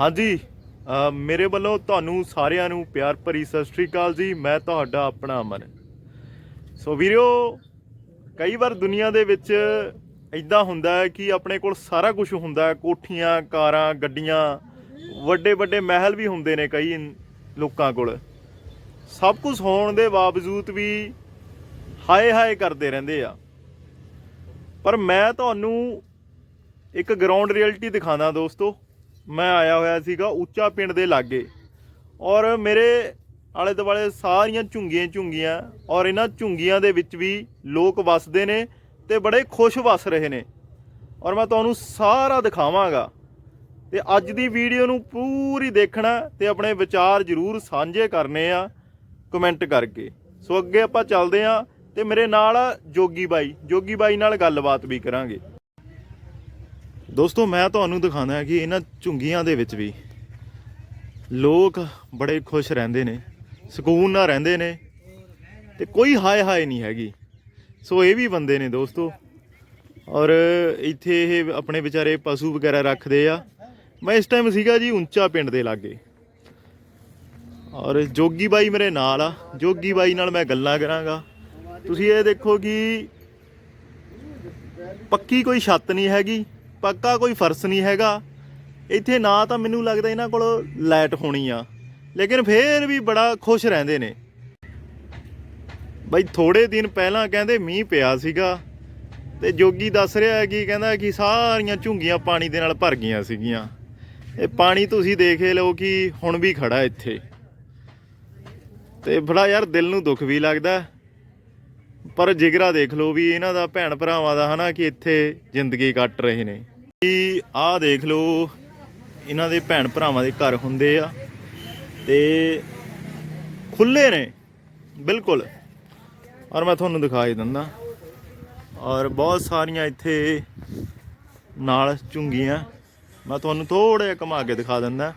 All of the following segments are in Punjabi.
ਹਾਂਜੀ ਮੇਰੇ ਵੱਲੋਂ ਤੁਹਾਨੂੰ ਸਾਰਿਆਂ ਨੂੰ ਪਿਆਰ ਭਰੀ ਸਤਿ ਸ਼੍ਰੀ ਅਕਾਲ ਜੀ, ਮੈਂ ਤੁਹਾਡਾ ਆਪਣਾ ਅਮਨ। ਸੋ ਵੀਰੋ, ਕਈ ਵਾਰ ਦੁਨੀਆ ਦੇ ਵਿੱਚ ਇਦਾਂ ਹੁੰਦਾ ਹੈ ਕਿ ਆਪਣੇ ਕੋਲ ਸਾਰਾ ਕੁਝ ਹੁੰਦਾ ਹੈ, ਕੋਠੀਆਂ, ਕਾਰਾਂ, ਗੱਡੀਆਂ ਵੱਡੇ ਵੱਡੇ ਮਹਿਲ ਵੀ ਹੁੰਦੇ ਨੇ ਕਈ ਲੋਕਾਂ ਕੋਲ। ਸਭ ਕੁਝ ਹੋਣ ਦੇ ਬਾਵਜੂਦ ਵੀ ਹਾਏ ਹਾਏ ਕਰਦੇ ਰਹਿੰਦੇ ਆ। ਪਰ ਮੈਂ ਤੁਹਾਨੂੰ ਇੱਕ ਗਰਾਊਂਡ ਰਿਐਲਿਟੀ ਦਿਖਾਣਾ ਦੋਸਤੋ। ਮੈਂ ਆਇਆ ਹੋਇਆ ਸੀਗਾ ਉੱਚਾ ਪਿੰਡ ਦੇ ਲਾਗੇ। ਔਰ ਮੇਰੇ ਆਲੇ ਦੁਆਲੇ ਸਾਰੀਆਂ ਝੁੰਗੀਆਂ ਝੁੰਗੀਆਂ, ਔਰ ਇਹਨਾਂ ਝੁੰਗੀਆਂ ਦੇ ਵਿੱਚ ਵੀ ਲੋਕ ਵੱਸਦੇ ਨੇ ਤੇ ਬੜੇ ਖੁਸ਼ ਵੱਸ ਰਹੇ ਨੇ। ਔਰ ਮੈਂ ਤੁਹਾਨੂੰ ਸਾਰਾ ਦਿਖਾਵਾਂਗਾ। ਤੇ ਅੱਜ ਦੀ ਵੀਡੀਓ ਨੂੰ ਪੂਰੀ ਦੇਖਣਾ ਤੇ ਆਪਣੇ ਵਿਚਾਰ ਜ਼ਰੂਰ ਸਾਂਝੇ ਕਰਨੇ ਆ ਕਮੈਂਟ ਕਰਕੇ। ਸੋ ਅੱਗੇ ਆਪਾਂ ਚੱਲਦੇ ਆ ਤੇ ਮੇਰੇ ਨਾਲ ਆ ਜੋਗੀ ਬਾਈ। ਜੋਗੀ ਬਾਈ ਨਾਲ ਗੱਲਬਾਤ ਵੀ ਕਰਾਂਗੇ। ਦੋਸਤੋ, ਮੈਂ ਤੁਹਾਨੂੰ ਦਿਖਾਉਂਦਾ ਕਿ ਇਹਨਾਂ ਝੁੰਗੀਆਂ ਦੇ ਵਿੱਚ ਵੀ ਲੋਕ ਬੜੇ ਖੁਸ਼ ਰਹਿੰਦੇ ਨੇ, ਸਕੂਨ ਨਾਲ ਰਹਿੰਦੇ ਨੇ ਤੇ ਕੋਈ ਹਾਏ ਹਾਏ ਨਹੀਂ ਹੈਗੀ। ਸੋ ਇਹ ਵੀ ਬੰਦੇ ਨੇ ਦੋਸਤੋ। ਔਰ ਇੱਥੇ ਇਹ ਆਪਣੇ ਵਿਚਾਰੇ ਪਸ਼ੂ ਵਗੈਰਾ ਰੱਖਦੇ ਆ। ਮੈਂ ਇਸ ਟਾਈਮ ਸੀਗਾ ਜੀ ਉੱਚਾ ਪਿੰਡ ਦੇ ਲਾਗੇ। ਔਰ ਜੋਗੀ ਬਾਈ ਮੇਰੇ ਨਾਲ ਆ। ਜੋਗੀ ਬਾਈ ਨਾਲ ਮੈਂ ਗੱਲਾਂ ਕਰਾਂਗਾ। ਤੁਸੀਂ ਇਹ ਦੇਖੋ ਕਿ ਪੱਕੀ ਕੋਈ ਛੱਤ ਨਹੀਂ ਹੈਗੀ। ਪੱਕਾ ਕੋਈ ਫਰਸ਼ ਨਹੀਂ ਹੈਗਾ। ਇੱਥੇ ਨਾ ਤਾਂ ਮੈਨੂੰ ਲੱਗਦਾ ਇਹਨਾਂ ਕੋਲ ਲਾਈਟ ਹੋਣੀ ਆ। ਲੇਕਿਨ ਫੇਰ ਵੀ ਬੜਾ ਖੁਸ਼ ਰਹਿੰਦੇ ਨੇ। ਬਈ ਥੋੜੇ ਦਿਨ ਪਹਿਲਾਂ ਕਹਿੰਦੇ ਮੀਂਹ ਪਿਆ ਸੀਗਾ ਤੇ ਜੋਗੀ ਦੱਸ ਰਿਹਾ ਹੈ ਕਿ ਕਹਿੰਦਾ ਕਿ ਸਾਰੀਆਂ ਝੁੰਗੀਆਂ ਪਾਣੀ ਦੇ ਨਾਲ ਭਰ ਗਈਆਂ ਸੀਗੀਆਂ। ਇਹ ਪਾਣੀ ਤੁਸੀਂ ਦੇਖ ਲਓ ਕਿ ਹੁਣ ਵੀ ਖੜਾ ਇੱਥੇ। ਤੇ ਬੜਾ ਯਾਰ ਦਿਲ ਨੂੰ ਦੁੱਖ ਵੀ ਲੱਗਦਾ। ਪਰ ਜਿਗਰਾ ਦੇਖ ਲਓ ਵੀ ਇਹਨਾਂ ਦਾ ਭੈਣ ਭਰਾਵਾਂ ਦਾ ਹਨਾ ਕਿ ਇੱਥੇ ਜ਼ਿੰਦਗੀ ਕੱਟ ਰਹੇ ਨੇ। ਕਿ ਆਹ ਦੇਖ ਲਓ, ਇਹਨਾਂ ਦੇ ਭੈਣ ਭਰਾਵਾਂ ਦੇ ਘਰ ਹੁੰਦੇ ਆ ਤੇ ਖੁੱਲੇ ਨੇ, ਬਿਲਕੁਲ। ਔਰ ਮੈਂ ਤੁਹਾਨੂੰ ਦਿਖਾਈ ਦਿੰਦਾ। ਔਰ ਬਹੁਤ ਸਾਰੀਆਂ ਇੱਥੇ ਨਾਲ ਝੁੰਗੀਆਂ, ਮੈਂ ਤੁਹਾਨੂੰ ਥੋੜਾ ਜਿਹਾ ਘੁਮਾ ਕੇ ਦਿਖਾ ਦਿੰਦਾ।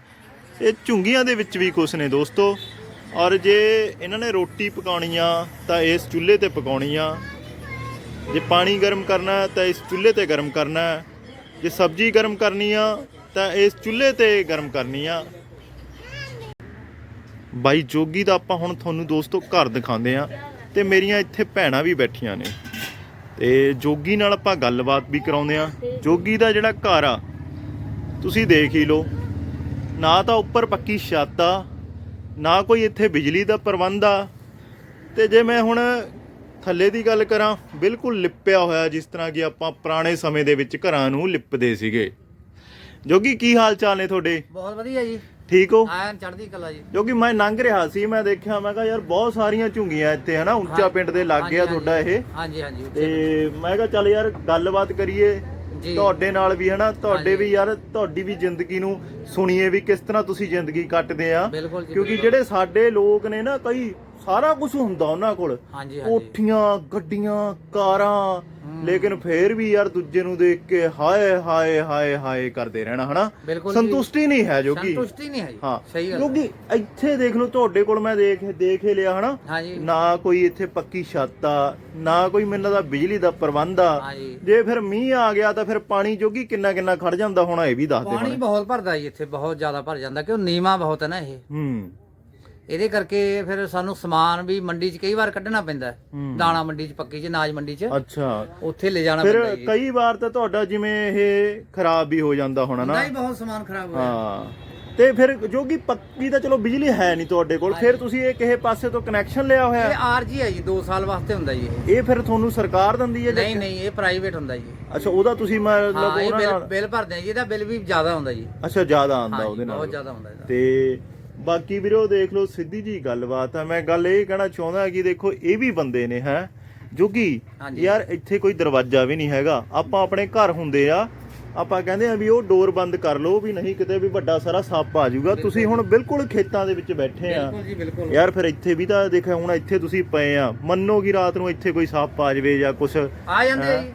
ਇਹ ਝੁੰਗੀਆਂ ਦੇ ਵਿੱਚ ਵੀ ਕੁਛ ਨੇ ਦੋਸਤੋ। ਔਰ ਜੇ ਇਹਨਾਂ ਨੇ ਰੋਟੀ ਪਕਾਉਣੀ ਆ, ਤਾਂ ਇਸ ਚੁੱਲ੍ਹੇ ਤੇ ਪਕਾਉਣੀ ਆ। ਜੇ ਪਾਣੀ ਗਰਮ ਕਰਨਾ ਤਾਂ ਇਸ ਚੁੱਲ੍ਹੇ ਤੇ ਗਰਮ ਕਰਨਾ ਜੇ ਸਬਜ਼ੀ ਗਰਮ ਕਰਨੀ ਆ, ਤਾਂ ਇਸ ਚੁੱਲ੍ਹੇ ਤੇ ਗਰਮ ਕਰਨੀ ਆ। ਬਾਈ ਜੋਗੀ ਦਾ ਆਪਾਂ ਹੁਣ ਤੁਹਾਨੂੰ ਦੋਸਤੋ ਘਰ ਦਿਖਾਉਂਦੇ ਆ ਤੇ ਮੇਰੀਆਂ ਇੱਥੇ ਭੈਣਾਂ ਵੀ ਬੈਠੀਆਂ ਨੇ। ਤੇ ਜੋਗੀ ਨਾਲ ਆਪਾਂ ਗੱਲਬਾਤ ਵੀ ਕਰਾਉਂਦੇ ਆ। ਜੋਗੀ ਦਾ ਜਿਹੜਾ ਘਰ ਆ, ਤੁਸੀਂ ਦੇਖ ਹੀ ਲਓ। ਨਾ ਤਾਂ ਉੱਪਰ ਪੱਕੀ ਛੱਤ ਆ ਨਾ ਕੋਈ ਇੱਥੇ ਬਿਜਲੀ ਦਾ ਪ੍ਰਬੰਧ ਆ। ਤੇ ਜੇ ਮੈਂ ਹੁਣ ਥੱਲੇ ਦੀ ਗੱਲ ਕਰਾਂ ਬਿਲਕੁਲ ਲਿਪਿਆ ਹੋਇਆ ਜਿਸ ਤਰ੍ਹਾਂ ਕਿ ਆਪਾਂ ਪੁਰਾਣੇ ਸਮੇਂ ਦੇ ਵਿੱਚ ਘਰਾਂ ਨੂੰ ਲਿਪਦੇ ਸੀਗੇ। ਜੋਗੀ ਕੀ ਹਾਲ ਚਾਲ ਨੇ ਤੁਹਾਡੇ? ਬਹੁਤ ਵਧੀਆ ਜੀ। ਠੀਕ ਹੋ? ਐਨ ਚੜ੍ਹਦੀ ਕਲਾ ਜੀ। ਜੋ ਕਿ ਮੈਂ ਲੰਘ ਰਿਹਾ ਸੀ ਮੈਂ ਦੇਖਿਆ ਮੈਂ ਕਿਹਾ ਯਾਰ ਬਹੁਤ ਸਾਰੀਆਂ ਝੁੰਗੀਆਂ ਇੱਥੇ ਹਨਾ? ਉੱਚਾ। ਪਿੰਡ ਦੇ ਲਾਗੇ ਆ ਹਾਂਜੀ, ਤੁਹਾਡਾ ਇਹ। ਹਾਂਜੀ ਹਾਂਜੀ। ਤੇ ਮੈਂ ਕਿਹਾ ਚੱਲ ਯਾਰ ਗੱਲਬਾਤ ਕਰੀਏ। ਤੁਹਾਡੇ ਨਾਲ ਵੀ ਹਨਾ ਤੁਹਾਡੇ। ਵੀ ਯਾਰ ਤੁਹਾਡੀ ਵੀ ਜ਼ਿੰਦਗੀ ਨੂੰ ਸੁਣੀਏ ਵੀ ਕਿਸ ਤਰ੍ਹਾਂ ਤੁਸੀਂ ਜ਼ਿੰਦਗੀ ਕੱਟਦੇ ਆ ਕਿਉਂਕਿ। ਜਿਹੜੇ ਸਾਡੇ ਲੋਕ ਨੇ ਨਾ ਕਈ ਸਾਰਾ ਕੁਝ ਹੁੰਦਾ ਉਹਨਾਂ ਕੋਲ ਕੋਠੀਆਂ ਗੱਡੀਆਂ ਕਾਰਾਂ। ਲੇਕਿਨ ਫੇਰ ਵੀ ਯਾਰ ਦੂਜੇ ਨੂੰ ਦੇਖ ਕੇ ਹਾਏ ਹਾਏ ਹਾਏ ਹਾਏ ਕਰਦੇ ਰਹਿਣਾ ਹਨਾ। ਸੰਤੁਸ਼ਟੀ ਨਹੀਂ ਹੈ ਜੋ ਕਿ ਸੰਤੁਸ਼ਟੀ ਨਹੀਂ ਹੈ ਹਾਂ। ਸਹੀ ਗੱਲ ਕਿਉਂਕਿ ਇੱਥੇ ਦੇਖ ਲਓ ਤੁਹਾਡੇ ਕੋਲ ਮੈਂ ਦੇਖ ਦੇਖ ਹੀ ਲਿਆ ਹਨਾ? ਨਾ ਕੋਈ ਇੱਥੇ ਪੱਕੀ ਛੱਤ ਆ ਨਾ ਕੋਈ ਮੈਨੂੰ ਲੱਗਦਾ ਬਿਜਲੀ ਦਾ ਪ੍ਰਬੰਧ ਆ। ਜੇ। ਫਿਰ ਮੀਂਹ ਆ ਗਿਆ ਤਾਂ ਫਿਰ ਪਾਣੀ ਜੋਗੀ ਕਿੰਨਾ ਕਿੰਨਾ ਖੜ ਜਾਂਦਾ ਹੋਣਾ ਇਹ ਵੀ ਦੱਸਦੇ ਪਾਣੀ ਹੋਣੇ ਬਹੁਤ ਭਰਦਾ ਜੀ ਇੱਥੇ ਬਹੁਤ ਜ਼ਿਆਦਾ ਭਰ ਜਾਂਦਾ ਕਿਉਂ? ਨੀਮਾ ਬਹੁਤ ਹੈ ਨਾ ਇਹ। ਹੂੰ। ਇਹਦੇ ਕਰਕੇ ਫਿਰ ਸਾਨੂੰ ਸਮਾਨ ਵੀ ਮੰਡੀ 'ਚ ਕਈ ਵਾਰ ਕੱਢਣਾ ਪੈਂਦਾ ਹੈ। ਹੂੰ। ਦਾਣਾ ਮੰਡੀ 'ਚ ਪੱਕੀ 'ਚ ਅਨਾਜ ਮੰਡੀ 'ਚ। ਅੱਛਾ। ਉੱਥੇ ਲੈ ਜਾਣਾ ਫਿਰ ਪੈਂਦਾ ਜੀ। ਕਈ ਵਾਰ ਤਾਂ ਤੁਹਾਡਾ ਜਿਵੇਂ ਇਹ ਖਰਾਬ ਵੀ ਹੋ ਜਾਂਦਾ ਹੋਣਾ ਨਾ। ਨਹੀਂ ਬਹੁਤ ਸਮਾਨ ਖਰਾਬ ਹੋਇਆ। ਹਾਂ। ਤੇ ਫਿਰ ਜੋਗੀ ਪੱਕੀ ਤਾਂ ਚਲੋ ਬਿਜਲੀ ਹੈ ਨਹੀਂ ਤੁਹਾਡੇ ਕੋਲ ਫਿਰ ਤੁਸੀਂ ਇਹ ਕਿਸੇ ਪਾਸੇ ਤੋਂ ਕਨੈਕਸ਼ਨ ਲਿਆ ਇਹ ਹੋਇਆ ਆਰਜੀ ਹੈ ਜੀ 2 ਸਾਲ ਵਾਸਤੇ ਹੁੰਦਾ ਜੀ ਇਹ। ਇਹ ਫਿਰ ਤੁਹਾਨੂੰ ਸਰਕਾਰ ਦਿੰਦੀ ਹੈ ਜਾਂ- ਨਹੀਂ ਨਹੀਂ ਇਹ ਪ੍ਰਾਈਵੇਟ ਹੁੰਦਾ ਜੀ। ਅੱਛਾ ਉਹਦਾ ਤੁਸੀਂ ਮਤਲਬ ਹਾਂ ਇਹ ਉਹਨਾਂ ਬਿੱਲ ਨਾਲ ਬਿੱਲ ਭਰਦੇ ਆ ਜੀ ਇਹਦਾ ਬਿੱਲ ਵੀ ਜ਼ਿਆਦਾ ਹੁੰਦਾ ਜੀ। ਅੱਛਾ ਜ਼ਿਆਦਾ ਆਂਦਾ ਹਾਂ ਉਹਦੇ ਜੀ, ਨਾਲ। ਬਹੁਤ ਜ਼ਿਆਦਾ ਹੁੰਦਾ ਇਹਦਾ। ਤੇ ਬਾਕੀ ਵੀਰੋ ਦੇਖ ਲਓ ਸਿੱਧੀ ਜੀ ਗੱਲਬਾਤ ਆ। ਮੈਂ ਗੱਲ ਇਹ ਕਹਿਣਾ ਚਾਹੁੰਦਾ ਕਿ ਦੇਖੋ ਇਹ ਵੀ ਬੰਦੇ ਨੇ ਹੈ ਜੋ ਕਿ। ਯਾਰ ਇੱਥੇ ਕੋਈ ਦਰਵਾਜ਼ਾ ਵੀ ਨਹੀਂ ਹੈਗਾ। ਆਪਾਂ ਆਪਣੇ ਘਰ ਹੁੰਦੇ ਆ ਆਪਾਂ ਕਹਿੰਦੇ ਆ ਵੀ ਉਹ ਡੋਰ ਬੰਦ ਕਰ ਲਓ ਵੀ ਨਹੀਂ ਕਿਤੇ ਵੀ ਵੱਡਾ ਸਾਰਾ ਸੱਪ ਆ ਜਾਊਗਾ। ਤੁਸੀਂ ਹੁਣ ਬਿਲਕੁਲ ਖੇਤਾਂ ਦੇ ਵਿੱਚ ਬੈਠੇ ਆ। ਯਾਰ ਫਿਰ ਇੱਥੇ ਵੀ ਤਾਂ ਦੇਖਿਆ ਹੁਣ ਇੱਥੇ ਤੁਸੀਂ ਪਏ ਆ। ਮੰਨੋ ਕਿ ਰਾਤ ਨੂੰ ਇੱਥੇ ਕੋਈ ਸੱਪ ਆ ਜਾਵੇ ਜਾਂ ਕੁਛ ਆ ਜਾਂਦੇ ਆ ਜੀ।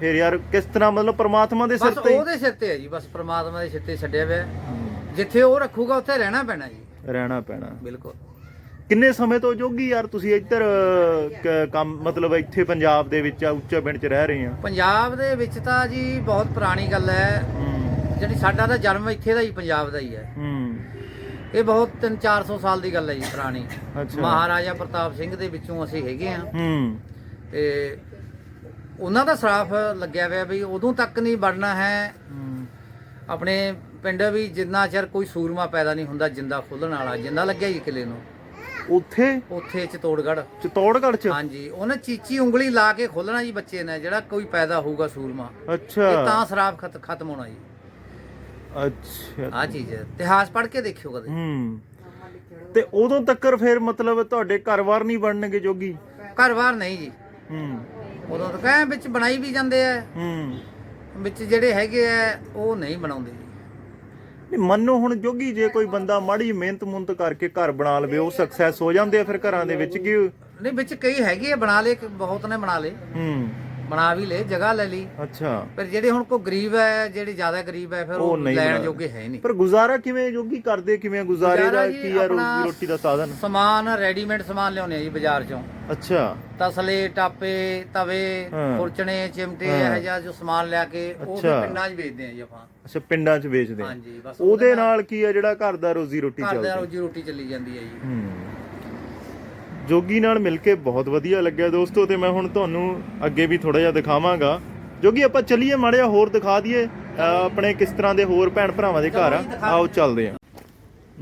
ਫਿਰ ਯਾਰ ਕਿਸ ਤਰ੍ਹਾਂ ਮਤਲਬ ਪ੍ਰਮਾਤਮਾ ਦੇ ਸਿਰ ਬਸ ਤੇ ਹੀ? ਉਹਦੇ ਸਿਰ ਤੇ ਹੈ ਜੀ ਬਸ ਪ੍ਰਮਾਤਮਾ ਦੇ ਸਿਰ ਤੇ ਛੱਡਿਆ ਹੋਇਆ। ਜਿੱਥੇ ਉਹ ਰੱਖੂਗਾ ਉੱਥੇ ਰਹਿਣਾ ਪੈਣਾ ਜੀ। ਰਹਿਣਾ ਪੈਣਾ। ਬਿਲਕੁਲ। ਕਿੰਨੇ ਸਮੇਂ ਤੋਂ ਜੋਗੀ ਯਾਰ ਤੁਸੀਂ ਇੱਧਰ ਕ- ਕੰਮ ਮਤਲਬ ਇੱਥੇ ਪੰਜਾਬ ਦੇ ਵਿੱਚ ਆ ਉੱਚਾ ਪਿੰਡ 'ਚ ਰਹਿ ਰਹੇ ਆ? ਪੰਜਾਬ ਦੇ ਵਿੱਚ ਤਾਂ ਜੀ ਬਹੁਤ ਪੁਰਾਣੀ ਗੱਲ ਹੈ। ਜਿਹੜੀ ਸਾਡਾ ਤਾਂ ਜਨਮ ਇੱਥੇ ਦਾ ਹੀ ਪੰਜਾਬ ਦਾ ਹੀ ਹੈ। ਹੂੰ। ਇਹ ਬਹੁਤ 3-400 ਸਾਲ ਦੀ ਗੱਲ ਹੈ ਜੀ ਪੁਰਾਣੀ। ਅੱਛਾ। ਮਹਾਰਾਜਾ ਪ੍ਰਤਾਪ ਸਿੰਘ ਦੇ ਵਿੱਚੋਂ ਅਸੀਂ ਹੈਗੇ ਆ ਹੂੰ। ਤੇ ਉਹਨਾਂ ਦਾ ਸਰਾਫ ਲੱਗਿਆ ਹੋਇਆ ਵੀ ਉਦੋਂ ਤੱਕ ਨਹੀਂ ਬਣਨਾ ਹੈ। ਹੂੰ, ਆਪਣੇ ਪਿੰਡ ਵੀ ਜਿੰਨਾ ਚਿਰ ਕੋਈ ਸੂਰਮਾ ਪੈਦਾ ਨਹੀਂ ਹੁੰਦਾ ਜਿੰਦਾ ਖੋਲਣ ਵਾਲਾ। ਜਿੰਦਾ ਲੱਗਿਆ ਜੀ ਕਿਲੇ ਨੂੰ। ਉੱਥੇ? ਉੱਥੇ ਚਤੋੜਗੜ ਚਤੌੜਗੜ੍ਹ ਚ? ਹਾਂਜੀ ਉਹਨੇ ਚੀਚੀ ਉਂਗਲੀ ਲਾ ਕੇ ਖੋਲਣਾ ਜੀ ਬੱਚੇ ਨੇ ਜਿਹੜਾ ਕੋਈ ਪੈਦਾ ਹੋਊਗਾ ਸੂਰਮਾ। ਅੱਛਾ। ਇਹ ਤਾਂ ਖਤ- ਖਤਮ ਹੋਣਾ ਜੀ। ਅੱਛਾ। ਆ ਚੀਜ਼ ਹੈ। ਇਤਿਹਾਸ ਪੜ੍ਹ ਕੇ ਦੇਖਿਓ ਕਦੇ। ਹੂੰ। ਤੇ ਉਦੋਂ ਤੱਕ ਫਿਰ ਮਤਲਬ ਤੁਹਾਡੇ ਘਰ-ਬਾਰ ਨਹੀਂ ਬਣਨਗੇ ਜੋਗੀ? ਘਰ-ਬਾਰ ਨਹੀਂ ਜੀ। ਹੂੰ। ਉਦੋਂ ਤਾਂ ਕਹਿ ਵਿੱਚ ਬਣਾਈ ਵੀ ਜਾਂਦੇ ਆ। ਹੂੰ। ਵਿੱਚ ਜਿਹੜੇ ਹੈਗੇ ਆ ਉਹ ਨਹੀਂ ਬਣਾਉਂਦੇ ਜੀ। ਨਹੀਂ ਮੰਨੋ ਹੁਣ ਜੋਗੀ ਜੇ ਕੋਈ ਬੰਦਾ ਮਾੜੀ ਮਿਹਨਤ ਮੁੰਤ ਕਰਕੇ ਘਰ ਬਣਾ ਲਵੇ ਉਹ ਸਕਸੈਸ ਹੋ ਜਾਂਦੇ ਆ ਫਿਰ ਘਰਾਂ ਦੇ ਵਿੱਚ ਕਿ ਨਹੀਂ ਵਿੱਚ ਕਈ ਹੈਗੇ ਆ ਬਣਾ ਲਏ ਬਹੁਤ ਨੇ ਬਣਾ ਲਏ। ਹੂੰ। ਬਣਾ ਵੀ ਲਏ ਜਗ੍ਹਾ ਲੈ ਲਈ। ਅੱਛਾ। ਪਰ ਜਿਹੜੇ ਹੁਣ ਕੋਈ ਗਰੀਬ ਹੈ ਜਿਹੜੇ ਜ਼ਿਆਦਾ ਗਰੀਬ ਹੈ ਫਿਰ ਉਹ ਲੈਣ ਜੋਗੇ ਹੈ ਨਹੀਂ। ਪਰ ਗੁਜ਼ਾਰਾ ਕਿਵੇਂ ਜੋਗੀ ਕਰਦੇ ਕਿਵੇਂ ਗੁਜ਼ਾਰੇ ਦਾ ਕੀ ਰੋਜੀ ਰੋਟੀ ਦਾ ਸਾਧਨ? ਸਮਾਨ ਰੈਡੀਮੇਡ ਸਮਾਨ ਲਿਆਉਂਦੇ ਆ ਜੀ ਬਾਜ਼ਾਰ ਚੋਂ। ਅੱਛਾ। ਤਸਲੇ ਟਾਪੇ ਤਵੇ ਹਾਂ। ਖੁਰਚਣੇ ਚਿਮਟੇ। ਇਹ ਜਿਹਾ ਜੋ ਸਮਾਨ ਲਿਆ ਕੇ ਉਹ ਪਿੰਡਾਂ 'ਚ ਵੇਚਦੇ ਆ ਜੀ ਆਪਾਂ। ਅੱਛਾ ਪਿੰਡਾਂ 'ਚ ਵੇਚਦੇ ਆ। ਹਾਂਜੀ ਬਸ ਉਹਦੇ ਨਾਲ ਕੀ ਆ ਜਿਹੜਾ ਘਰ ਦਾ ਰੋਜੀ ਰੋਟੀ ਘਰ ਦਾ ਚੱਲਦਾ? ਰੋਜੀ ਰੋਟੀ ਚੱਲੀ ਜਾਂਦੀ ਹੈ ਜੀ। ਹੂੰ। ਜੋਗੀ ਨਾਲ ਮਿਲ ਕੇ ਬਹੁਤ ਵਧੀਆ ਲੱਗਿਆ ਦੋਸਤੋ ਤੇ ਮੈਂ ਹੁਣ ਤੁਹਾਨੂੰ ਅੱਗੇ ਵੀ ਥੋੜਾ ਜਿਹਾ ਦਿਖਾਵਾਂਗਾ। ਜੋਗੀ ਆਪਾਂ ਚੱਲੀਏ ਮਾੜਿਆ ਹੋਰ ਦਿਖਾ ਦਈਏ। ਆਪਣੇ ਕਿਸ ਤਰ੍ਹਾਂ ਦੇ ਹੋਰ ਭੈਣ ਭਰਾਵਾਂ ਦੇ ਘਰ ਆ? ਆਓ ਚੱਲਦੇ ਆ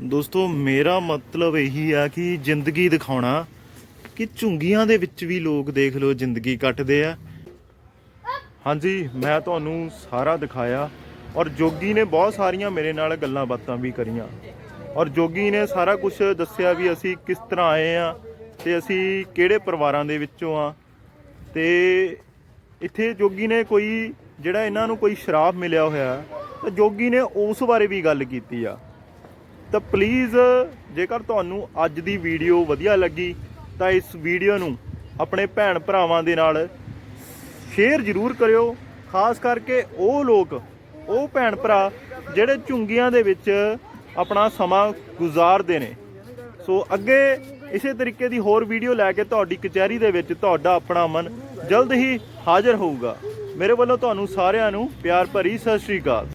ਦੋਸਤੋ ਮੇਰਾ ਮਤਲਬ ਇਹੀ ਆ ਕਿ ਜ਼ਿੰਦਗੀ ਦਿਖਾਉਣਾ ਕਿ ਝੁੰਗੀਆਂ ਦੇ ਵਿੱਚ ਵੀ ਲੋਕ ਦੇਖ ਲਓ ਜ਼ਿੰਦਗੀ ਕੱਟਦੇ ਆ। ਹਾਂਜੀ ਮੈਂ ਤੁਹਾਨੂੰ ਸਾਰਾ ਦਿਖਾਇਆ ਔਰ ਜੋਗੀ ਨੇ ਬਹੁਤ ਸਾਰੀਆਂ ਮੇਰੇ ਨਾਲ ਗੱਲਾਂ ਬਾਤਾਂ ਵੀ ਕਰੀਆਂ। ਔਰ ਜੋਗੀ ਨੇ ਸਾਰਾ ਕੁਝ ਦੱਸਿਆ ਵੀ ਅਸੀਂ ਕਿਸ ਤਰ੍ਹਾਂ ਆਏ ਆ ਤੇ ਅਸੀਂ ਕਿਹੜੇ ਪਰਿਵਾਰਾਂ ਦੇ ਵਿੱਚੋਂ ਆ? ਤੇ ਇੱਥੇ ਜੋਗੀ ਨੇ ਕੋਈ, ਜਿਹੜਾ ਇਹਨਾਂ ਨੂੰ ਕੋਈ ਸ਼ਰਾਪ ਮਿਲਿਆ ਹੋਇਆ, ਤਾਂ ਜੋਗੀ ਨੇ ਉਸ ਬਾਰੇ ਵੀ ਗੱਲ ਕੀਤੀ ਆ। ਤਾਂ ਪਲੀਜ਼ ਜੇਕਰ ਤੁਹਾਨੂੰ ਅੱਜ ਦੀ ਵੀਡੀਓ ਵਧੀਆ ਲੱਗੀ, ਤਾਂ ਇਸ ਵੀਡੀਓ ਨੂੰ ਆਪਣੇ ਭੈਣ ਭਰਾਵਾਂ ਦੇ ਨਾਲ ਸ਼ੇਅਰ ਜ਼ਰੂਰ ਕਰਿਓ। ਖਾਸ ਕਰਕੇ ਉਹ ਲੋਕ, ਉਹ ਭੈਣ ਭਰਾ, ਜਿਹੜੇ ਝੁੰਗੀਆਂ ਦੇ ਵਿੱਚ ਆਪਣਾ ਸਮਾਂ ਗੁਜ਼ਾਰਦੇ ਨੇ। ਸੋ ਅੱਗੇ ਇਸੇ ਤਰੀਕੇ ਦੀ ਹੋਰ ਵੀਡੀਓ ਲੈ ਕੇ ਤੁਹਾਡੀ ਕਚਹਿਰੀ ਦੇ ਵਿੱਚ ਤੁਹਾਡਾ ਆਪਣਾ ਮਨ ਜਲਦ ਹੀ ਹਾਜ਼ਰ ਹੋਊਗਾ। ਮੇਰੇ ਵੱਲੋਂ ਤੁਹਾਨੂੰ ਸਾਰਿਆਂ ਨੂੰ ਪਿਆਰ ਭਰੀ ਸਤਿ ਸ਼੍ਰੀ ਅਕਾਲ।